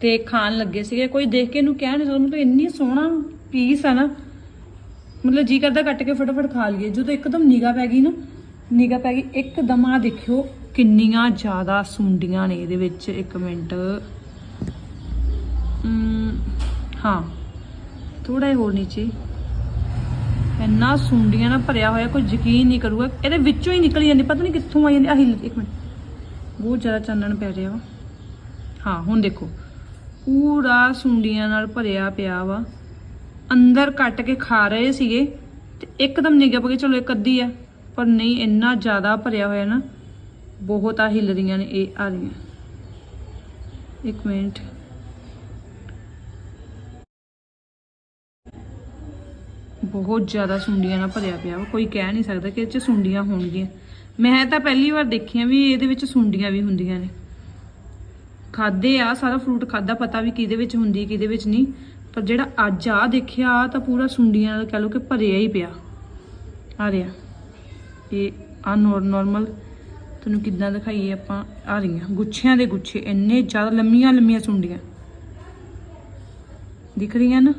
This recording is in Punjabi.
ਤੇ ਖਾਣ ਲੱਗੇ ਸੀਗੇ। ਕੋਈ ਦੇਖ ਕੇ ਇਹਨੂੰ ਕਹਿ ਨਹੀਂ ਮਤਲਬ ਇੰਨੀ ਸੋਹਣਾ ਪੀਸ ਆ ਨਾ। ਮਤਲਬ ਜੀ ਕਰਦਾ ਕੱਟ ਕੇ ਫਟਾਫਟ ਖਾ ਲਈਏ। ਜਦੋਂ ਇੱਕਦਮ ਨਿਗਾ ਪੈ ਗਈ ਨਾ ਨਿਗਾ ਪੈ ਗਈ, ਇੱਕਦਮ ਆ ਦੇਖਿਓ ਕਿੰਨੀਆਂ ਜ਼ਿਆਦਾ ਸੁੰਡੀਆਂ ਨੇ ਇਹਦੇ ਵਿੱਚ। ਇੱਕ ਮਿੰਟ। ਹਾਂ। ਥੋੜਾ ਜਿਹਾ ਹੋਰ ਨੀਚੇ। ਇੰਨਾ ਸੁੰਡੀਆਂ ਨਾਲ ਭਰਿਆ ਹੋਇਆ, ਕੋਈ ਯਕੀਨ ਨਹੀਂ ਕਰੂਗਾ। ਇਹਦੇ ਵਿੱਚੋਂ ਹੀ ਨਿਕਲ ਜਾਂਦੀ। ਪਤਾ ਨਹੀਂ ਕਿੱਥੋਂ ਆਈ ਜਾਂਦੀ। ਆਹ ਹਿੱਲ ਇੱਕ ਮਿੰਟ। ਬਹੁਤ ਜ਼ਿਆਦਾ ਚਾਨਣ ਪੈ ਰਿਹਾ ਵਾ। ਹਾਂ, ਹੁਣ ਦੇਖੋ। ਪੂਰਾ ਸੁੰਡੀਆਂ ਨਾਲ ਭਰਿਆ ਪਿਆ ਵਾ। ਅੰਦਰ ਕੱਟ ਕੇ ਖਾ ਰਹੇ ਸੀਗੇ ਤੇ ਇੱਕਦਮ ਨਿੱਘਾ ਪਾ ਚਲੋ, ਇੱਕ ਅੱਧੀ ਆ, ਪਰ ਨਹੀਂ, ਇੰਨਾ ਜ਼ਿਆਦਾ ਭਰਿਆ ਹੋਇਆ ਨਾ, ਬਹੁਤ ਆ ਹਿੱਲ ਰਹੀਆਂ ਨੇ ਇਹ ਆ ਰਹੀਆਂ। ਇੱਕ ਮਿੰਟ। ਬਹੁਤ ਜ਼ਿਆਦਾ ਸੁੰਡੀਆਂ ਨਾਲ ਭਰਿਆ ਪਿਆ ਵਾ। ਕੋਈ ਕਹਿ ਨਹੀਂ ਸਕਦਾ ਕਿ ਇਹ ਚ ਸੁੰਡੀਆਂ ਹੋਣਗੀਆਂ। ਮੈਂ ਤਾਂ ਪਹਿਲੀ ਵਾਰ ਦੇਖੀਆਂ ਵੀ ਇਹਦੇ ਵਿੱਚ ਸੁੰਡੀਆਂ ਵੀ ਹੁੰਦੀਆਂ ਨੇ। ਖਾਦੇ ਆ, ਸਾਰਾ ਫਰੂਟ ਖਾਦਾ, ਪਤਾ ਵੀ ਕਿਹਦੇ ਵਿੱਚ ਹੁੰਦੀ, ਕਿਹਦੇ ਵਿੱਚ ਨਹੀਂ। ਪਰ ਜਿਹੜਾ ਅੱਜ ਆ ਦੇਖਿਆ, ਆਹ ਤਾਂ ਪੂਰਾ ਸੁੰਡੀਆਂ ਨਾਲ ਕਹ ਲਓ ਕਿ ਭਰਿਆ ਹੀ ਪਿਆ। ਆ ਰਿਹਾ। ਇਹ ਆ ਨੋਰਮਲ ਤੁਹਾਨੂੰ ਕਿੱਦਾਂ ਦਿਖਾਈਏ ਆਪਾਂ, ਆ ਰਹੀਆਂ। ਗੁੱਛਿਆਂ ਦੇ ਗੁੱਛੇ, ਇੰਨੇ ਜ਼ਿਆਦਾ ਲੰਮੀਆਂ ਲੰਮੀਆਂ ਸੁੰਡੀਆਂ। ਦਿਖ ਰਹੀਆਂ ਨਾ?